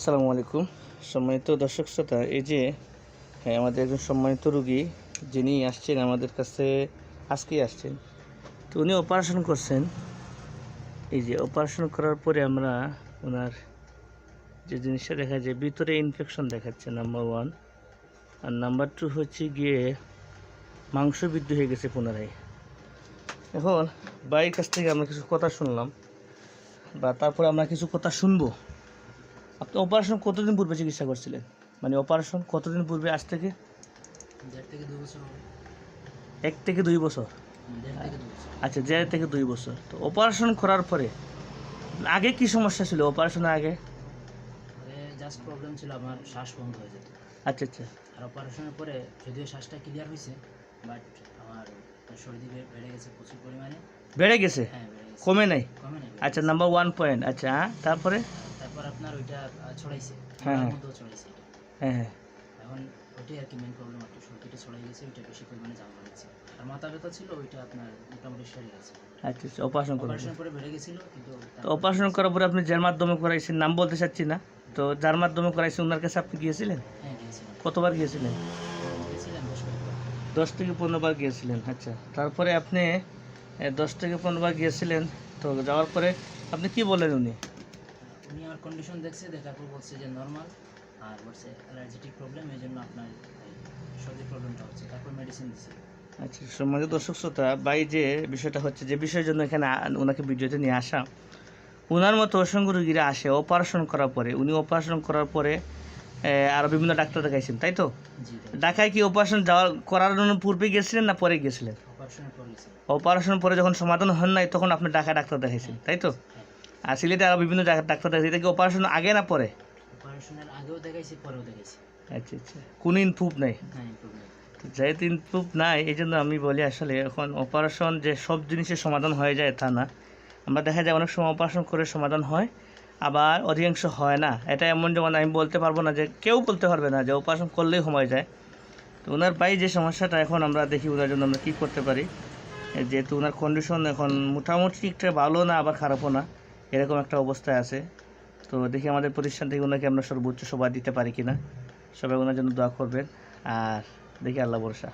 আসসালামু আলাইকুম। সম্মানিত দর্শক শ্রোতা, এই যে হ্যাঁ আমাদের একজন সম্মানিত রুগী, যিনি আসছেন, আমাদের কাছে আজকেই আসছেন। তো উনি অপারেশন করছেন। এই যে অপারেশন করার পরে আমরা ওনার যে জিনিসটা দেখা যায়, ভিতরে ইনফেকশন দেখাচ্ছে নাম্বার ওয়ান আর নাম্বার টু হচ্ছে গিয়ে মাংস বৃদ্ধি হয়ে গেছে পুনরায়। এখন বাড়ির কাছ থেকে আমরা কিছু কথা শুনলাম, বা তারপরে আমরা কিছু কথা শুনব। আপনি অপারেশন কতদিন পূর্বে চিকিৎসা করছিলেন? মানে অপারেশন কতদিন পূর্বে আজ থেকে? এক থেকে দুই বছর? আচ্ছা দেড় থেকে দুই বছর। তো অপারেশন করার পরে আগে কি সমস্যা ছিল অপারেশনের আগে? জাস্ট প্রবলেম ছিল আমার শ্বাস বন্ধ হয়ে যেত। আচ্ছা আচ্ছা। আর অপারেশনের পরে যদিও শ্বাসটা ক্লিয়ার হয়েছে বাট আমার শরীর বেড়ে গেছে প্রচুর পরিমাণে। বেড়ে গেছে? হ্যাঁ কমে নাই? আচ্ছা নাম্বার ওয়ান পয়েন্ট আচ্ছা হ্যাঁ। তারপর? আপনার ওইটা ছড়াইছে। হ্যাঁ, হ্যাঁ। ছড়াইছে হ্যাঁ হ্যাঁ। এখন ওইটাই আর কি মেন প্রবলেম একটু সর্দিটা ছড়াই গেছে ওইটা বেশি পরিমাণে জাম বাড়ছে আর মাথা ব্যথা ছিল ওইটা আপনার মোটামুটি সেরে গেছে। আচ্ছা আচ্ছা অপারেশন অপারেশন পরে বেড়ে গেছিল কিন্তু তো অপারেশন করার পরে আপনি যার মাধ্যমে করাইছেন নাম বলতে চাচ্ছি না। তো যার মাধ্যমে করাইছেন ওনার কাছে আপনি গিয়েছিলেন? হ্যাঁ গিয়েছিলাম। কতবার গিয়েছিলেন? গিয়েছিলাম দশ থেকে পনেরো বার গিয়েছিলেন আচ্ছা। তারপরে আপনি দশ থেকে পনেরো বার গিয়েছিলেন তো যাওয়ার পরে আপনি কি বললেন উনি? উনি আমার কন্ডিশন দেখছে দেখার পর বলছে যে নর্মাল আর বলছে অ্যালার্জেটিক প্রবলেম এই জন্য আপনার এই সর্দির প্রবলেমটা হচ্ছে। তারপর মেডিসিন দিছে। আচ্ছা সম্মানিত দর্শক শ্রোতা বাই যে বিষয়টা হচ্ছে যে বিষয়ের জন্য এখানে ওনাকে ভিডিওতে নিয়ে আসা ওনার মতো অসংখ্য রোগীরা আসে অপারেশন করার পরে। উনি অপারেশন করার পরে এ, আরও বিভিন্ন ডাক্তার দেখাইছেন তাই তো? ঢাকায় কি অপারেশন যাওয়ার করার জন্য পূর্বে গিয়েছিলেন না পরে গেছিলেন অপারেশনের অপারেশন পরে যখন সমাধান হন নাই তখন আপনি ঢাকায় ডাক্তার দেখাইছেন তাই তো? হ্যাঁ। আর সিলেটে আরও বিভিন্ন ডাক্তার দেখাইছে। এটা কি অপারেশন আগে না পরে? অপারেশনের আগেও দেখাইছি পরেও দেখাইছি। আচ্ছা আচ্ছা। কোনো ইনপ্রুভ নাই? তো যেহেতু ইনপ্রুভ নাই এই জন্য আমি বলি আসলে এখন অপারেশন যে সব জিনিসের সমাধান হয়ে যায় তা না। আমরা দেখা যায় অনেক সময় অপারেশন করে সমাধান হয় আবার অধিকাংশ হয় না। এটা এমন যেমন আমি বলতে পারব না যে কেউ বলতে পারবে না যে অপারেশন করলেই সময় যায়। তো ওনার পাই যে সমস্যাটা এখন আমরা দেখি ওনার জন্য আমরা কী করতে পারি। যেহেতু ওনার কন্ডিশন এখন মোটামুটি একটা ভালো না আবার খারাপও না। এরকম একটা অবস্থায় আছে। তো দেখি আমাদের প্রতিষ্ঠান থেকে ওনাকে আমরা সর্বোচ্চ সবাই দিতে পারি কিনা। সবাই ওনার জন্য দোয়া করবেন। আর দেখি আল্লাহ ভরসা।